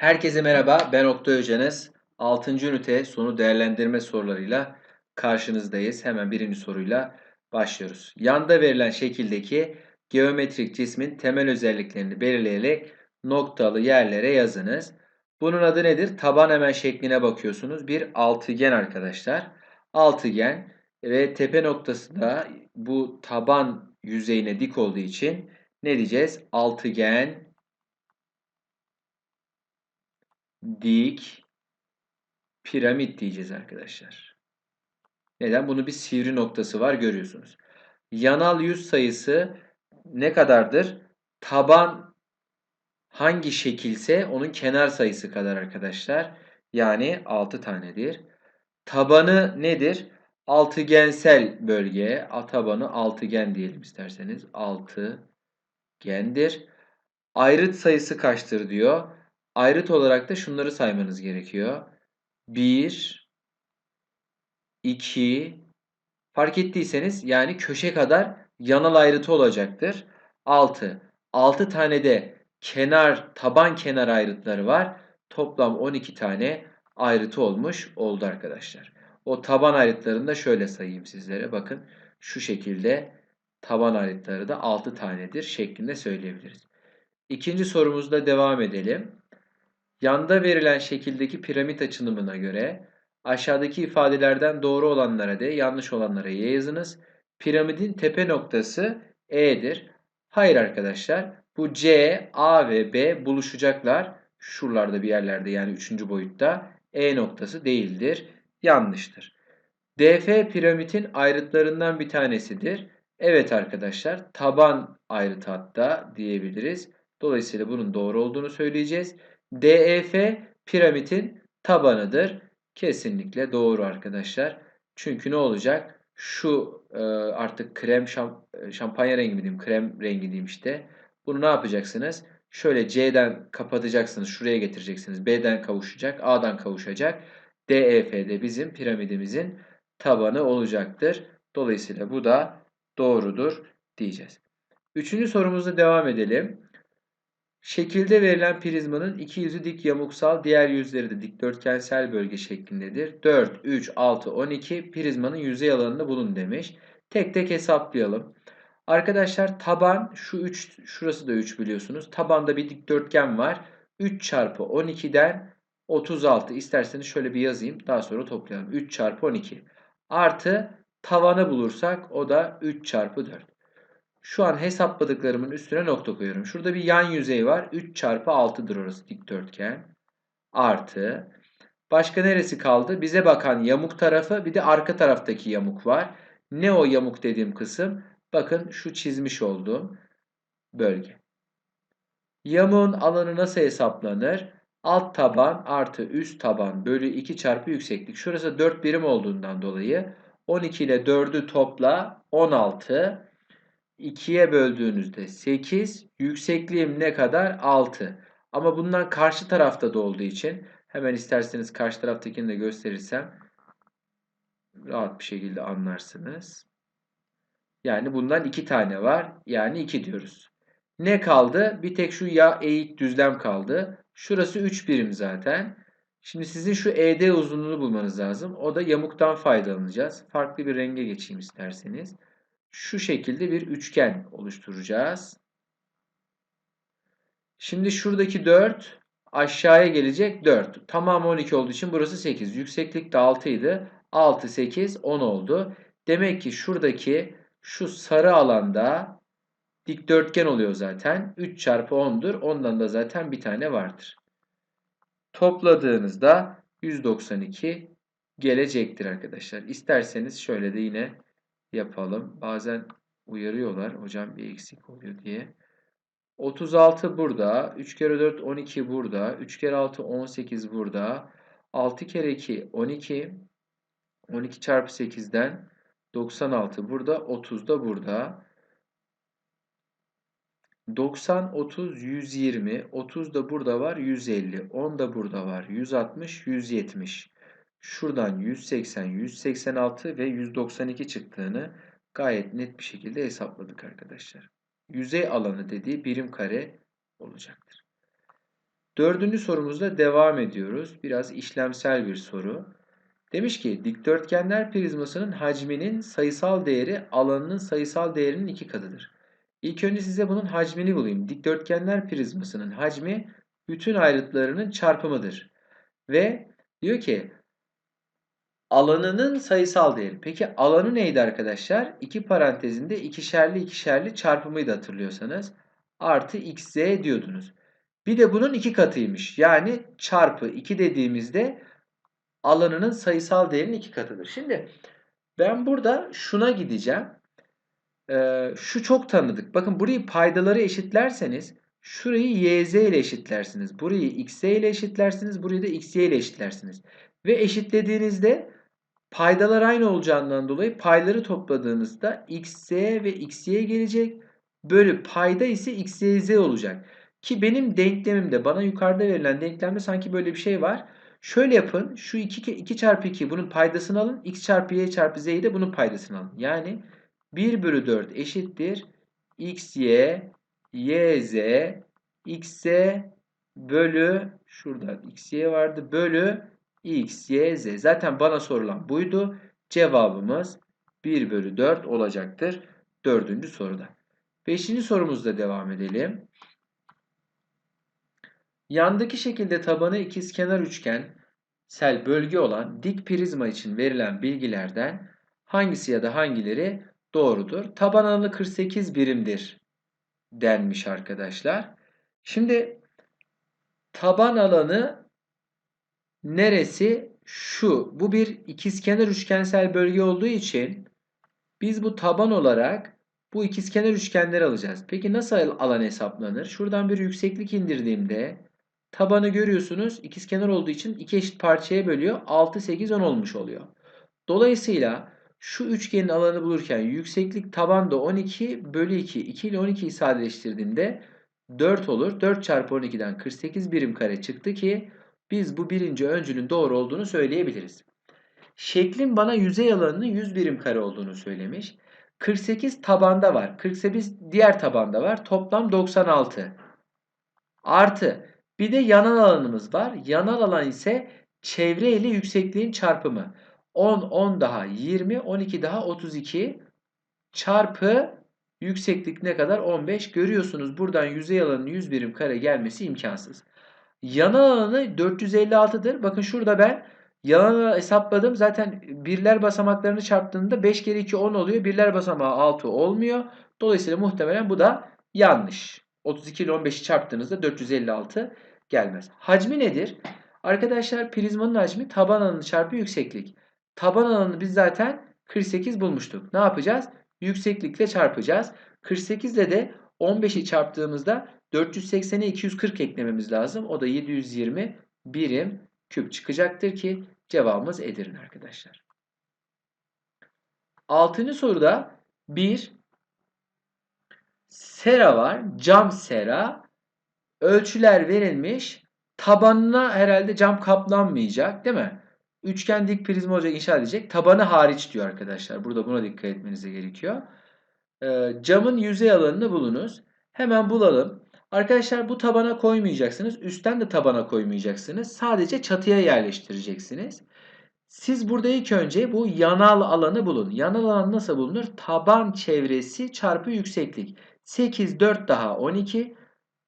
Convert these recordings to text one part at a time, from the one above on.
Herkese merhaba, ben Oktay Hocanız. 6. ünite sonu değerlendirme sorularıyla karşınızdayız. Hemen birinci soruyla başlıyoruz. Yanda verilen şekildeki geometrik cismin temel özelliklerini belirleyerek noktalı yerlere yazınız. Bunun adı nedir? Taban hemen şekline bakıyorsunuz. Bir altıgen arkadaşlar. Altıgen ve tepe noktası da bu taban yüzeyine dik olduğu için ne diyeceğiz? Altıgen dik piramit diyeceğiz arkadaşlar. Neden? Bunun bir sivri noktası var görüyorsunuz. Yanal yüz sayısı ne kadardır? Taban hangi şekilse onun kenar sayısı kadar arkadaşlar. Yani 6 tanedir. Tabanı nedir? Altıgensel bölge. Tabanı altıgen diyelim isterseniz. Altıgendir. Ayrıt sayısı kaçtır diyor. Ayrıt olarak da şunları saymanız gerekiyor. 1, 2, fark ettiyseniz yani köşe kadar yanal ayrıtı olacaktır. 6. 6 tane de kenar, taban kenar ayrıtları var. Toplam 12 tane ayrıtı olmuş oldu arkadaşlar. O taban ayrıtlarını da şöyle sayayım sizlere. Bakın şu şekilde taban ayrıtları da 6 tanedir şeklinde söyleyebiliriz. İkinci sorumuzda devam edelim. Yanda verilen şekildeki piramit açılımına göre aşağıdaki ifadelerden doğru olanlara D, yanlış olanlara Y yazınız. Piramidin tepe noktası E'dir. Hayır arkadaşlar. Bu C, A ve B buluşacaklar. Şuralarda bir yerlerde yani üçüncü boyutta E noktası değildir. Yanlıştır. DF piramidin ayrıtlarından bir tanesidir. Evet arkadaşlar taban ayrıtı hatta diyebiliriz. Dolayısıyla bunun doğru olduğunu söyleyeceğiz. DEF piramidin tabanıdır. Kesinlikle doğru arkadaşlar. Çünkü ne olacak? Şu e, artık krem şamp şampanya rengi mi diyeyim, krem rengi diyeyim işte. Bunu ne yapacaksınız? Şöyle C'den kapatacaksınız, şuraya getireceksiniz. B'den kavuşacak, A'dan kavuşacak. DEF de bizim piramidimizin tabanı olacaktır. Dolayısıyla bu da doğrudur diyeceğiz. Üçüncü sorumuzda devam edelim. Şekilde verilen prizmanın iki yüzü dik yamuksal, diğer yüzleri de dikdörtgensel bölge şeklindedir. 4, 3, 6, 12 prizmanın yüzey alanını bulun demiş. Tek tek hesaplayalım. Arkadaşlar taban şu 3 şurası da 3 biliyorsunuz. Tabanda bir dikdörtgen var. 3 çarpı 12'den 36 isterseniz şöyle bir yazayım. Daha sonra toplayalım. 3 çarpı 12 artı tavanı bulursak o da 3 çarpı 4. Şu an hesapladıklarımın üstüne nokta koyuyorum. Şurada bir yan yüzey var. 3 çarpı 6'dır orası dikdörtgen. Artı. Başka neresi kaldı? Bize bakan yamuk tarafı bir de arka taraftaki yamuk var. Ne o yamuk dediğim kısım? Bakın şu çizmiş olduğum bölge. Yamuğun alanı nasıl hesaplanır? Alt taban artı üst taban bölü 2 çarpı yükseklik. Şurası 4 birim olduğundan dolayı 12 ile 4'ü topla 16. 2'ye böldüğünüzde 8. Yüksekliğim ne kadar? 6. Ama bundan karşı tarafta da olduğu için hemen isterseniz karşı taraftakini de gösterirsem rahat bir şekilde anlarsınız. Yani bundan 2 tane var. Yani 2 diyoruz. Ne kaldı? Bir tek şu ya eğik düzlem kaldı. Şurası 3 birim zaten. Şimdi sizin şu ED uzunluğunu bulmanız lazım. O da yamuktan faydalanacağız. Farklı bir renge geçeyim isterseniz şu şekilde bir üçgen oluşturacağız. Şimdi şuradaki 4 aşağıya gelecek 4. Tamam 12 olduğu için burası 8. Yükseklik de 6 idi. 6, 8, 10 oldu. Demek ki şuradaki şu sarı alanda dikdörtgen oluyor zaten. 3 çarpı 10'dur. Ondan da zaten bir tane vardır. Topladığınızda 192 gelecektir arkadaşlar. İsterseniz şöyle de yine yapalım. Bazen uyarıyorlar hocam bir eksik oluyor diye. 36 burada. 3 kere 4 12 burada. 3 kere 6 18 burada. 6 kere 2 12. 12 çarpı 8'den 96 burada. 30 da burada. 90, 30, 120. 30 da burada var. 150. 10 da burada var. 160, 170 şuradan 180, 186 ve 192 çıktığını gayet net bir şekilde hesapladık arkadaşlar. Yüzey alanı dediği birim kare olacaktır. Dördüncü sorumuzla devam ediyoruz. Biraz işlemsel bir soru. Demiş ki dikdörtgenler prizmasının hacminin sayısal değeri alanının sayısal değerinin iki katıdır. İlk önce size bunun hacmini bulayım. Dikdörtgenler prizmasının hacmi bütün ayrıtlarının çarpımıdır. Ve diyor ki alanının sayısal değeri. Peki alanı neydi arkadaşlar? İki parantezinde ikişerli ikişerli çarpımıydı hatırlıyorsanız. Artı xz diyordunuz. Bir de bunun iki katıymış. Yani çarpı 2 dediğimizde alanının sayısal değerinin iki katıdır. Şimdi ben burada şuna gideceğim. Ee, şu çok tanıdık. Bakın burayı paydaları eşitlerseniz şurayı yz ile eşitlersiniz. Burayı xy ile eşitlersiniz. Burayı da xy ile eşitlersiniz. Ve eşitlediğinizde paydalar aynı olacağından dolayı payları topladığınızda xy ve xy gelecek. Bölü payda ise xyz olacak. Ki benim denklemimde bana yukarıda verilen denklemde sanki böyle bir şey var. Şöyle yapın. Şu 2, 2 çarpı 2 bunun paydasını alın. x çarpı y çarpı z'yi de bunun paydasını alın. Yani 1 bölü 4 eşittir. x, y, y, z, x, z bölü şurada x, y vardı. Bölü x, y, z. Zaten bana sorulan buydu. Cevabımız 1 bölü 4 olacaktır. Dördüncü soruda. Beşinci sorumuzda devam edelim. Yandaki şekilde tabanı ikizkenar üçgen sel bölge olan dik prizma için verilen bilgilerden hangisi ya da hangileri doğrudur? Taban alanı 48 birimdir denmiş arkadaşlar. Şimdi taban alanı neresi? Şu. Bu bir ikizkenar üçgensel bölge olduğu için biz bu taban olarak bu ikizkenar üçgenleri alacağız. Peki nasıl alan hesaplanır? Şuradan bir yükseklik indirdiğimde Tabanı görüyorsunuz. İkizkenar olduğu için iki eşit parçaya bölüyor. 6, 8, 10 olmuş oluyor. Dolayısıyla şu üçgenin alanı bulurken yükseklik taban da 12 bölü 2. 2 ile 12'yi sadeleştirdiğimde 4 olur. 4 çarpı 12'den 48 birim kare çıktı ki biz bu birinci öncülün doğru olduğunu söyleyebiliriz. Şeklin bana yüzey alanının 100 birim kare olduğunu söylemiş. 48 tabanda var. 48 diğer tabanda var. Toplam 96. Artı bir de yanal alanımız var. Yanal alan ise çevre ile yüksekliğin çarpımı. 10, 10 daha 20, 12 daha 32 çarpı yükseklik ne kadar? 15. Görüyorsunuz buradan yüzey alanının 100 birim kare gelmesi imkansız. Yanal alanı 456'dır. Bakın şurada ben yanal hesapladım. Zaten birler basamaklarını çarptığında 5 kere 2 10 oluyor. Birler basamağı 6 olmuyor. Dolayısıyla muhtemelen bu da yanlış. 32 ile 15'i çarptığınızda 456 gelmez. Hacmi nedir? Arkadaşlar prizmanın hacmi taban alanı çarpı yükseklik. Taban alanını biz zaten 48 bulmuştuk. Ne yapacağız? Yükseklikle çarpacağız. 48 ile de 15'i çarptığımızda 480'e 240 eklememiz lazım. O da 720 birim küp çıkacaktır ki cevabımız Edirne arkadaşlar. Altıncı soruda bir sera var. Cam sera. Ölçüler verilmiş. Tabanına herhalde cam kaplanmayacak değil mi? Üçgen dik prizma olacak inşa edecek. Tabanı hariç diyor arkadaşlar. Burada buna dikkat etmenize gerekiyor. Ee, camın yüzey alanını bulunuz. Hemen bulalım. Arkadaşlar bu tabana koymayacaksınız. Üstten de tabana koymayacaksınız. Sadece çatıya yerleştireceksiniz. Siz burada ilk önce bu yanal alanı bulun. Yanal alan nasıl bulunur? Taban çevresi çarpı yükseklik. 8, 4 daha 12.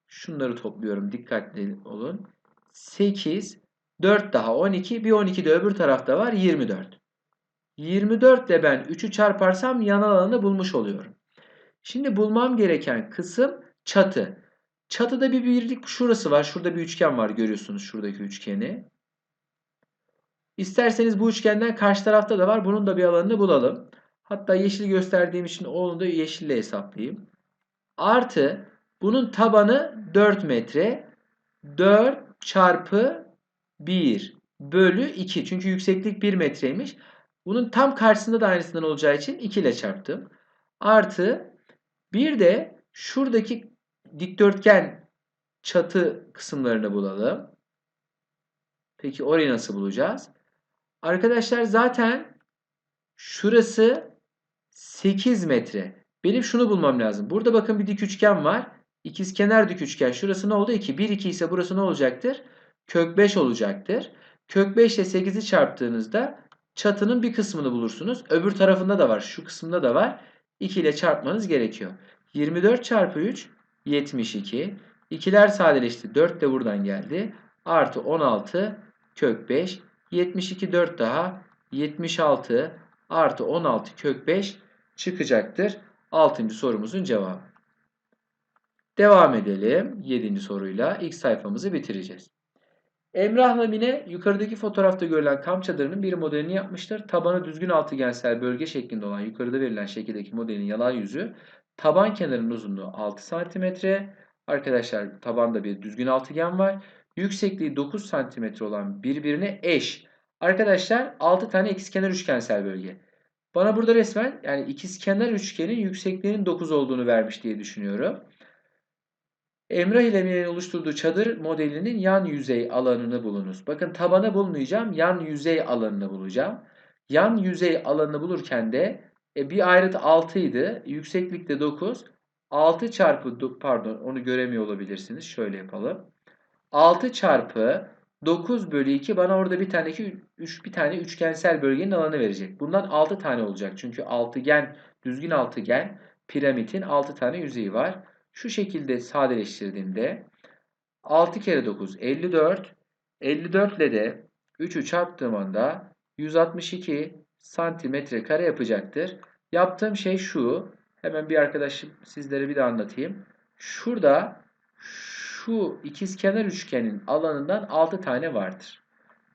Şunları topluyorum. Dikkatli olun. 8, 4 daha 12. Bir 12 de öbür tarafta var. 24. 24 ile ben 3'ü çarparsam yanal alanı bulmuş oluyorum. Şimdi bulmam gereken kısım çatı. Çatıda bir birlik şurası var. Şurada bir üçgen var. Görüyorsunuz şuradaki üçgeni. İsterseniz bu üçgenden karşı tarafta da var. Bunun da bir alanını bulalım. Hatta yeşil gösterdiğim için onu da yeşille hesaplayayım. Artı bunun tabanı 4 metre. 4 çarpı 1 bölü 2. Çünkü yükseklik 1 metreymiş. Bunun tam karşısında da aynısından olacağı için 2 ile çarptım. Artı bir de şuradaki dikdörtgen çatı kısımlarını bulalım. Peki orayı nasıl bulacağız? Arkadaşlar zaten şurası 8 metre. Benim şunu bulmam lazım. Burada bakın bir dik üçgen var. İkizkenar dik üçgen şurası ne oldu? 2. 1 2 ise burası ne olacaktır? Kök 5 olacaktır. Kök 5 ile 8'i çarptığınızda çatının bir kısmını bulursunuz. Öbür tarafında da var. Şu kısımda da var. 2 ile çarpmanız gerekiyor. 24 çarpı 3 72. İkiler sadeleşti. 4 de buradan geldi. Artı 16 kök 5. 72 4 daha. 76 artı 16 kök 5 çıkacaktır. 6. sorumuzun cevabı. Devam edelim 7. soruyla. ilk sayfamızı bitireceğiz. Emrah'la Mine yukarıdaki fotoğrafta görülen kamp çadırının bir modelini yapmıştır. Tabanı düzgün altıgensel bölge şeklinde olan yukarıda verilen şekildeki modelin yalan yüzü taban kenarının uzunluğu 6 cm. Arkadaşlar tabanda bir düzgün altıgen var. Yüksekliği 9 cm olan birbirine eş. Arkadaşlar 6 tane ikizkenar üçgensel bölge. Bana burada resmen yani ikizkenar üçgenin yüksekliğinin 9 olduğunu vermiş diye düşünüyorum. Emrah ile oluşturduğu çadır modelinin yan yüzey alanını bulunuz. Bakın tabanı bulmayacağım. Yan yüzey alanını bulacağım. Yan yüzey alanını bulurken de e, bir ayrıt 6 idi. Yükseklik de 9. 6 çarpı pardon onu göremiyor olabilirsiniz. Şöyle yapalım. 6 çarpı 9 bölü 2 bana orada bir tane ki 3 bir tane üçgensel bölgenin alanı verecek. Bundan 6 tane olacak. Çünkü altıgen, düzgün altıgen piramidin 6 tane yüzeyi var. Şu şekilde sadeleştirdiğimde 6 kere 9 54. 54 ile de 3'ü çarptığım anda 162 santimetre kare yapacaktır. Yaptığım şey şu. Hemen bir arkadaşım sizlere bir de anlatayım. Şurada şu ikizkenar üçgenin alanından 6 tane vardır.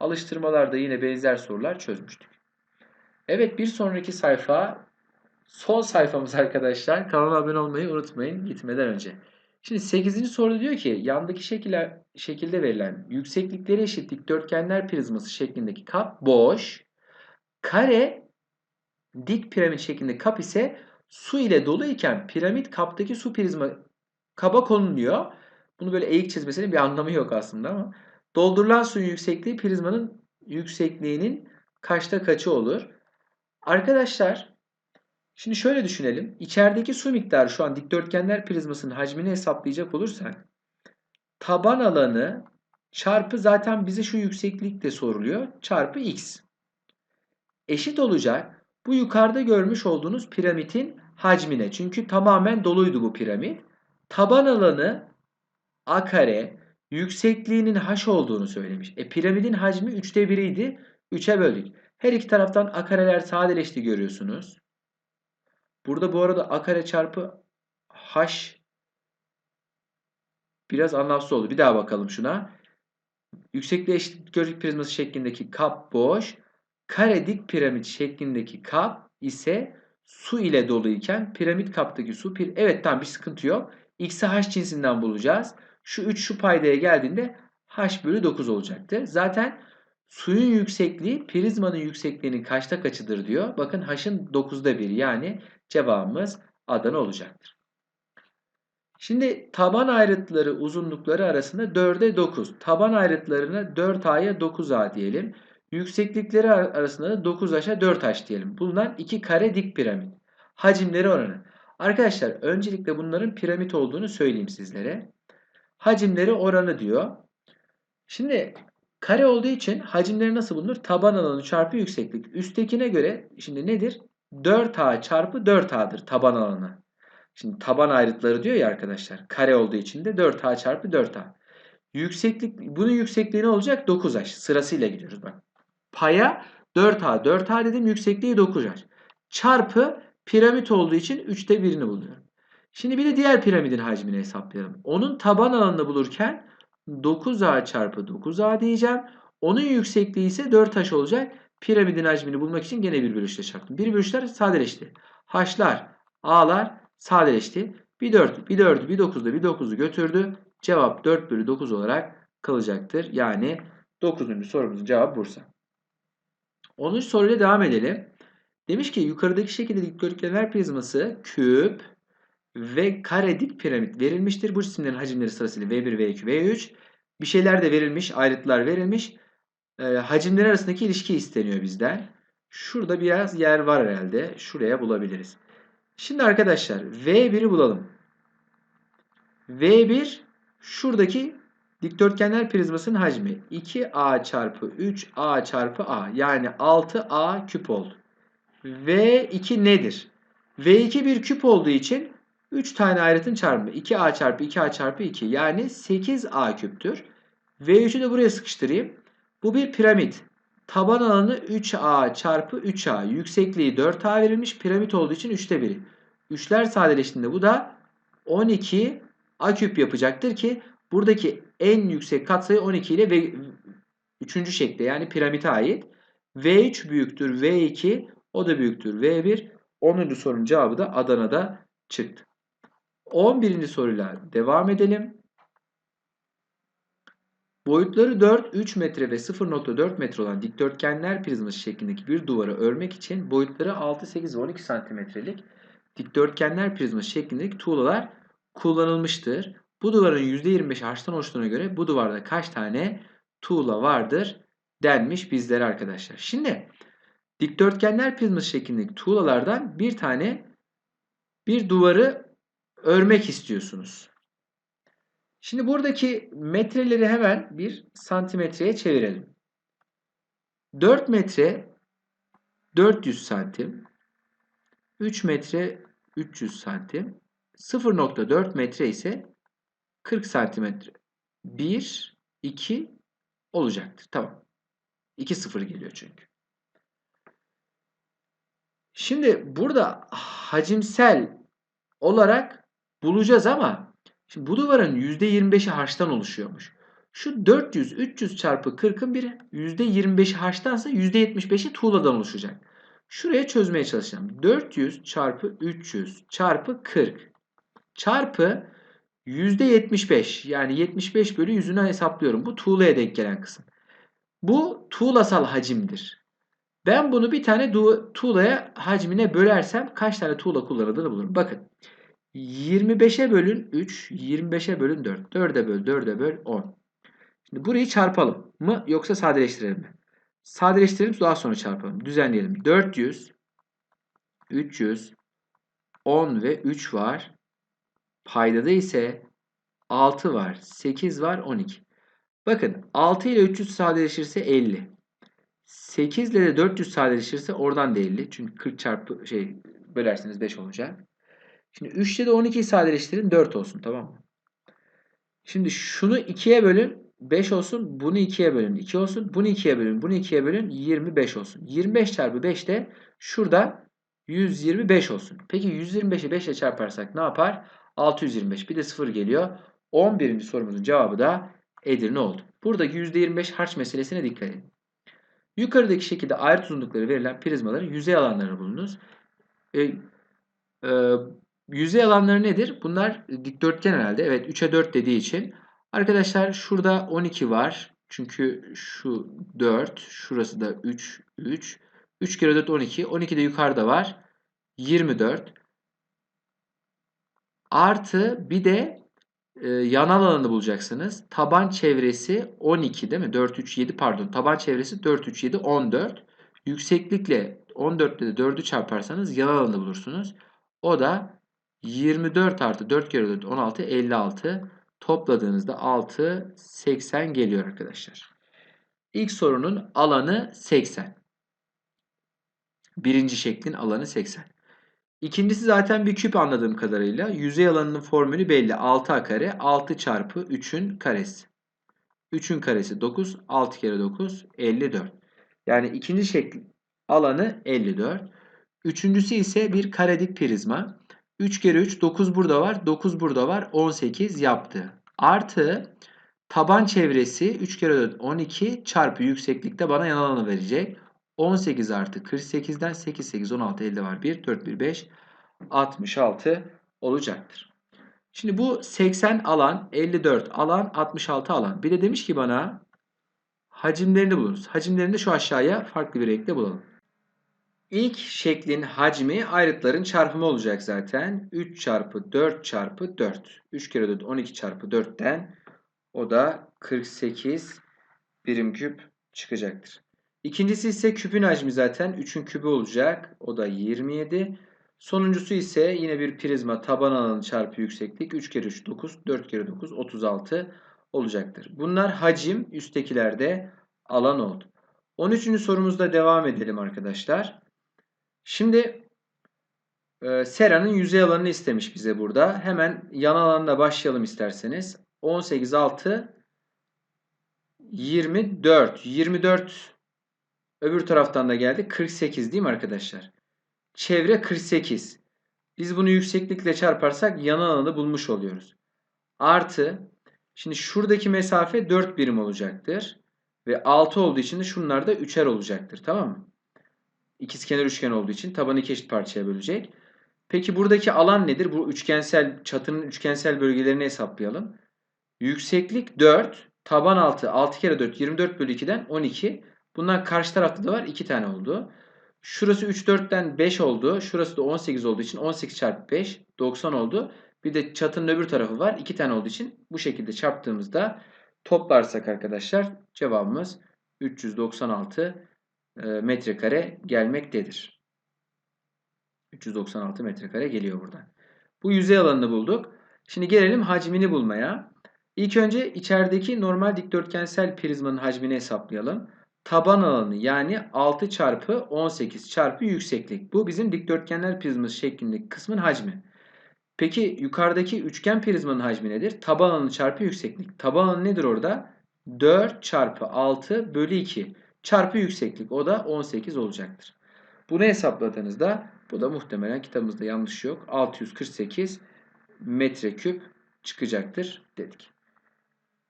Alıştırmalarda yine benzer sorular çözmüştük. Evet bir sonraki sayfa son sayfamız arkadaşlar. Kanala abone olmayı unutmayın gitmeden önce. Şimdi 8. soru diyor ki yandaki şekiller, şekilde verilen yükseklikleri eşit dikdörtgenler prizması şeklindeki kap boş. Kare dik piramit şeklinde kap ise su ile dolu iken piramit kaptaki su prizma kaba konuluyor. Bunu böyle eğik çizmesinin bir anlamı yok aslında ama. Doldurulan suyun yüksekliği prizmanın yüksekliğinin kaçta kaçı olur? Arkadaşlar şimdi şöyle düşünelim. İçerideki su miktarı şu an dikdörtgenler prizmasının hacmini hesaplayacak olursak taban alanı çarpı zaten bize şu yükseklik de soruluyor. Çarpı x. Eşit olacak bu yukarıda görmüş olduğunuz piramidin hacmine. Çünkü tamamen doluydu bu piramit. Taban alanı a kare yüksekliğinin h olduğunu söylemiş. E piramidin hacmi 3'te 1'iydi. 3'e böldük. Her iki taraftan a kareler sadeleşti görüyorsunuz. Burada bu arada a kare çarpı h biraz anlamsız oldu. Bir daha bakalım şuna. Yüksekliği eşit gördük prizması şeklindeki kap boş. Kare dik piramit şeklindeki kap ise su ile doluyken piramit kaptaki su pir evet tamam bir sıkıntı yok. X'i h cinsinden bulacağız. Şu 3 şu paydaya geldiğinde h bölü 9 olacaktır. Zaten suyun yüksekliği prizmanın yüksekliğinin kaçta kaçıdır diyor. Bakın h'ın 9'da 1 yani cevabımız Adana olacaktır. Şimdi taban ayrıtları uzunlukları arasında 4'e 9. Taban ayrıtlarına 4a'ya 9a diyelim. Yükseklikleri arasında da 9h'a 4h diyelim. Bulunan iki kare dik piramit. Hacimleri oranı. Arkadaşlar öncelikle bunların piramit olduğunu söyleyeyim sizlere. Hacimleri oranı diyor. Şimdi kare olduğu için hacimleri nasıl bulunur? Taban alanı çarpı yükseklik. Üsttekine göre şimdi nedir? 4a çarpı 4a'dır taban alanı. Şimdi taban ayrıtları diyor ya arkadaşlar. Kare olduğu için de 4a çarpı 4a. Yükseklik, bunun yüksekliği ne olacak? 9h. Sırasıyla gidiyoruz bak. Paya 4a. 4a dedim yüksekliği 9h. Çarpı piramit olduğu için 3'te 1'ini buluyorum. Şimdi bir de diğer piramidin hacmini hesaplayalım. Onun taban alanını bulurken 9a çarpı 9a diyeceğim. Onun yüksekliği ise 4h olacak. Piramidin hacmini bulmak için gene bir bölüşle çarptım. Bir bölüşler sadeleşti. H'lar, A'lar sadeleşti. Bir 4, bir 4, bir 9'da bir 9'u götürdü. Cevap 4 bölü 9 olarak kalacaktır. Yani 9. sorumuzun cevabı Bursa. 10. soruyla devam edelim. Demiş ki yukarıdaki şekilde dikdörtgenler prizması küp ve kare dik piramit verilmiştir. Bu cisimlerin hacimleri sırasıyla V1, V2, V3. Bir şeyler de verilmiş, ayrıtlar verilmiş. E, hacimler arasındaki ilişki isteniyor bizden. Şurada biraz yer var herhalde. Şuraya bulabiliriz. Şimdi arkadaşlar V1'i bulalım. V1 şuradaki dikdörtgenler prizmasının hacmi. 2A çarpı 3A çarpı A. Yani 6A küp oldu. V2 nedir? V2 bir küp olduğu için 3 tane ayrıtın çarpımı. 2A çarpı 2A çarpı 2. Yani 8A küptür. V3'ü de buraya sıkıştırayım. Bu bir piramit. Taban alanı 3A çarpı 3A. Yüksekliği 4A verilmiş. Piramit olduğu için 3'te 1'i. 3'ler sadeleştiğinde bu da 12 A küp yapacaktır ki buradaki en yüksek katsayı 12 ile ve 3. şekle yani piramite ait. V3 büyüktür V2 o da büyüktür V1. 10. sorunun cevabı da Adana'da çıktı. 11. soruyla devam edelim. Boyutları 4, 3 metre ve 0.4 metre olan dikdörtgenler prizması şeklindeki bir duvarı örmek için boyutları 6, 8 ve 12 santimetrelik dikdörtgenler prizması şeklindeki tuğlalar kullanılmıştır. Bu duvarın %25 harçtan oluştuğuna göre bu duvarda kaç tane tuğla vardır denmiş bizlere arkadaşlar. Şimdi dikdörtgenler prizması şeklindeki tuğlalardan bir tane bir duvarı örmek istiyorsunuz. Şimdi buradaki metreleri hemen bir santimetreye çevirelim. 4 metre 400 santim, 3 metre 300 santim, 0.4 metre ise 40 santimetre. 1, 2 olacaktır. Tamam. 2 sıfır geliyor çünkü. Şimdi burada hacimsel olarak bulacağız ama şimdi bu duvarın %25'i harçtan oluşuyormuş. Şu 400, 300 çarpı 40'ın bir %25'i harçtansa %75'i tuğladan oluşacak. Şuraya çözmeye çalışacağım. 400 çarpı 300 çarpı 40 çarpı %75 yani 75 bölü yüzüne hesaplıyorum. Bu tuğlaya denk gelen kısım. Bu tuğlasal hacimdir. Ben bunu bir tane tuğlaya hacmine bölersem kaç tane tuğla kullanıldığını bulurum. Bakın 25'e bölün 3, 25'e bölün 4. 4'e böl, 4'e böl 10. Şimdi burayı çarpalım mı yoksa sadeleştirelim mi? Sadeleştirelim daha sonra çarpalım. Düzenleyelim. 400, 300, 10 ve 3 var. Paydada ise 6 var, 8 var, 12. Bakın 6 ile 300 sadeleşirse 50. 8 ile de 400 sadeleşirse oradan da 50. Çünkü 40 çarpı şey bölerseniz 5 olacak. Şimdi 3 ile de 12'yi sadeleştirin 4 olsun tamam mı? Şimdi şunu 2'ye bölün 5 olsun. Bunu 2'ye bölün 2 olsun. Bunu 2'ye bölün. Bunu 2'ye bölün 25 olsun. 25 çarpı 5 de şurada 125 olsun. Peki 125'i 5 ile çarparsak ne yapar? 625. Bir de 0 geliyor. 11. sorumuzun cevabı da Edirne oldu. Buradaki %25 harç meselesine dikkat edin. Yukarıdaki şekilde ayrıt uzunlukları verilen prizmaların yüzey alanları bulunuz. E, e, yüzey alanları nedir? Bunlar dikdörtgen herhalde. Evet 3'e 4 dediği için. Arkadaşlar şurada 12 var. Çünkü şu 4. Şurası da 3. 3. 3 kere 4 12. 12 de yukarıda var. 24. Artı bir de e, yanal alanı bulacaksınız. Taban çevresi 12 değil mi? 4, 3, 7 pardon. Taban çevresi 4, 3, 7, 14. Yükseklikle 14 ile de 4'ü çarparsanız yanal alanı bulursunuz. O da 24 artı 4 kere 4 16 56. Topladığınızda 6 80 geliyor arkadaşlar. İlk sorunun alanı 80. Birinci şeklin alanı 80. İkincisi zaten bir küp anladığım kadarıyla. Yüzey alanının formülü belli. 6a kare 6 çarpı 3'ün karesi. 3'ün karesi 9. 6 kere 9 54. Yani ikinci şekil alanı 54. Üçüncüsü ise bir karedik prizma. 3 kere 3 9 burada var. 9 burada var. 18 yaptı. Artı taban çevresi 3 kere 4 12 çarpı yükseklikte bana yan alanı verecek. 18 artı 48'den 8, 8, 16 elde var. 1, 4, 1, 5, 66 olacaktır. Şimdi bu 80 alan, 54 alan, 66 alan. Bir de demiş ki bana hacimlerini buluruz. Hacimlerini şu aşağıya farklı bir renkle bulalım. İlk şeklin hacmi ayrıtların çarpımı olacak zaten. 3 çarpı 4 çarpı 4. 3 kere 4 12 çarpı 4'ten o da 48 birim küp çıkacaktır. İkincisi ise küpün hacmi zaten 3'ün kübü olacak. O da 27. Sonuncusu ise yine bir prizma taban alanı çarpı yükseklik 3 kere 3 9 4 kere 9 36 olacaktır. Bunlar hacim üsttekilerde alan oldu. 13. sorumuzda devam edelim arkadaşlar. Şimdi e, Sera'nın yüzey alanını istemiş bize burada. Hemen yan alanla başlayalım isterseniz. 18 6 24. 24 öbür taraftan da geldi. 48 değil mi arkadaşlar? Çevre 48. Biz bunu yükseklikle çarparsak yan alanı bulmuş oluyoruz. Artı şimdi şuradaki mesafe 4 birim olacaktır. Ve 6 olduğu için de şunlar da 3'er olacaktır. Tamam mı? İkizkenar üçgen olduğu için tabanı iki eşit parçaya bölecek. Peki buradaki alan nedir? Bu üçgensel çatının üçgensel bölgelerini hesaplayalım. Yükseklik 4, taban 6, 6 kere 4 24 bölü 2'den 12. Bundan karşı tarafta da var 2 tane oldu. Şurası 3 4'ten 5 oldu. Şurası da 18 olduğu için 18 çarpı 5 90 oldu. Bir de çatının öbür tarafı var. 2 tane olduğu için bu şekilde çarptığımızda toplarsak arkadaşlar cevabımız 396 e, metrekare gelmektedir. 396 metrekare geliyor buradan. Bu yüzey alanını bulduk. Şimdi gelelim hacmini bulmaya. İlk önce içerideki normal dikdörtgensel prizmanın hacmini hesaplayalım. Taban alanı yani 6 çarpı 18 çarpı yükseklik. Bu bizim dikdörtgenler prizması şeklindeki kısmın hacmi. Peki yukarıdaki üçgen prizmanın hacmi nedir? Taban alanı çarpı yükseklik. Taban alanı nedir orada? 4 çarpı 6 bölü 2 çarpı yükseklik. O da 18 olacaktır. Bunu hesapladığınızda bu da muhtemelen kitabımızda yanlış yok. 648 metreküp çıkacaktır dedik.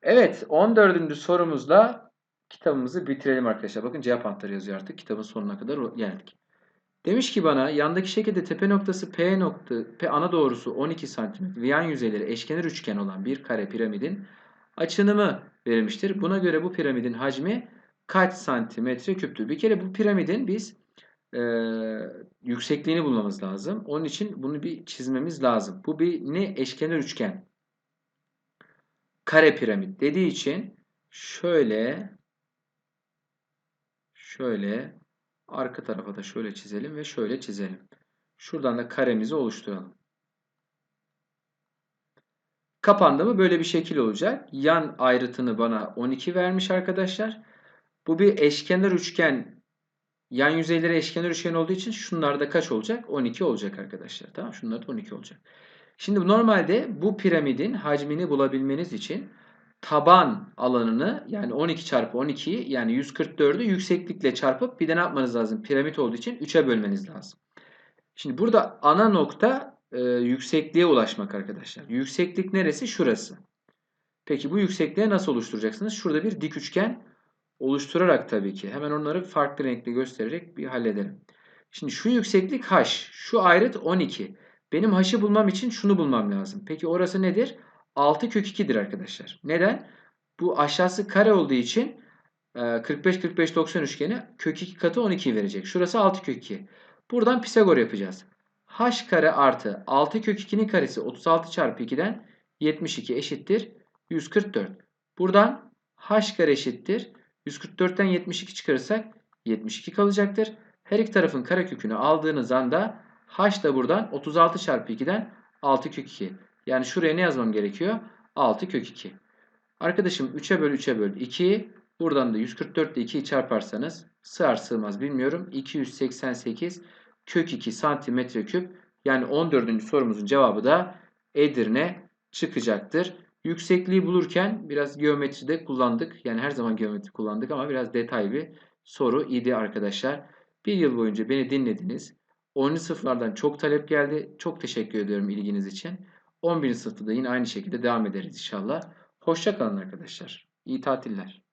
Evet 14. sorumuzla kitabımızı bitirelim arkadaşlar. Bakın cevap antları yazıyor artık. Kitabın sonuna kadar geldik. Demiş ki bana yandaki şekilde tepe noktası P nokta P ana doğrusu 12 cm ve yan yüzeyleri eşkenar üçgen olan bir kare piramidin açınımı verilmiştir. Buna göre bu piramidin hacmi kaç santimetre küptür? Bir kere bu piramidin biz e, yüksekliğini bulmamız lazım. Onun için bunu bir çizmemiz lazım. Bu bir ne? Eşkenar üçgen. Kare piramit dediği için şöyle şöyle arka tarafa da şöyle çizelim ve şöyle çizelim. Şuradan da karemizi oluşturalım. Kapandı mı böyle bir şekil olacak. Yan ayrıtını bana 12 vermiş arkadaşlar. Bu bir eşkenar üçgen. Yan yüzeyleri eşkenar üçgen olduğu için şunlar da kaç olacak? 12 olacak arkadaşlar. Tamam Şunlar da 12 olacak. Şimdi normalde bu piramidin hacmini bulabilmeniz için taban alanını yani 12 çarpı 12'yi yani 144'ü yükseklikle çarpıp bir de ne yapmanız lazım? Piramit olduğu için 3'e bölmeniz lazım. Şimdi burada ana nokta e, yüksekliğe ulaşmak arkadaşlar. Yükseklik neresi? Şurası. Peki bu yüksekliğe nasıl oluşturacaksınız? Şurada bir dik üçgen oluşturarak tabii ki. Hemen onları farklı renkle göstererek bir halledelim. Şimdi şu yükseklik h. Şu ayrıt 12. Benim h'ı bulmam için şunu bulmam lazım. Peki orası nedir? 6 kök 2'dir arkadaşlar. Neden? Bu aşağısı kare olduğu için 45-45-90 e, üçgeni kök 2 katı 12 verecek. Şurası 6 kök 2. Buradan Pisagor yapacağız. h kare artı 6 kök 2'nin karesi 36 çarpı 2'den 72 eşittir 144. Buradan h kare eşittir. 144'ten 72 çıkarırsak 72 kalacaktır. Her iki tarafın karekökünü aldığınız anda h da buradan 36 çarpı 2'den 6 kök 2. Yani şuraya ne yazmam gerekiyor? 6 kök 2. Arkadaşım 3'e böl 3'e böl 2. Buradan da 144 ile 2'yi çarparsanız sığar sığmaz bilmiyorum. 288 kök 2 santimetre küp. Yani 14. sorumuzun cevabı da Edirne çıkacaktır. Yüksekliği bulurken biraz geometride kullandık. Yani her zaman geometri kullandık ama biraz detay bir soru idi arkadaşlar. Bir yıl boyunca beni dinlediniz. 10. sınıflardan çok talep geldi. Çok teşekkür ediyorum ilginiz için. 11. sınıfta da yine aynı şekilde devam ederiz inşallah. Hoşça kalın arkadaşlar. İyi tatiller.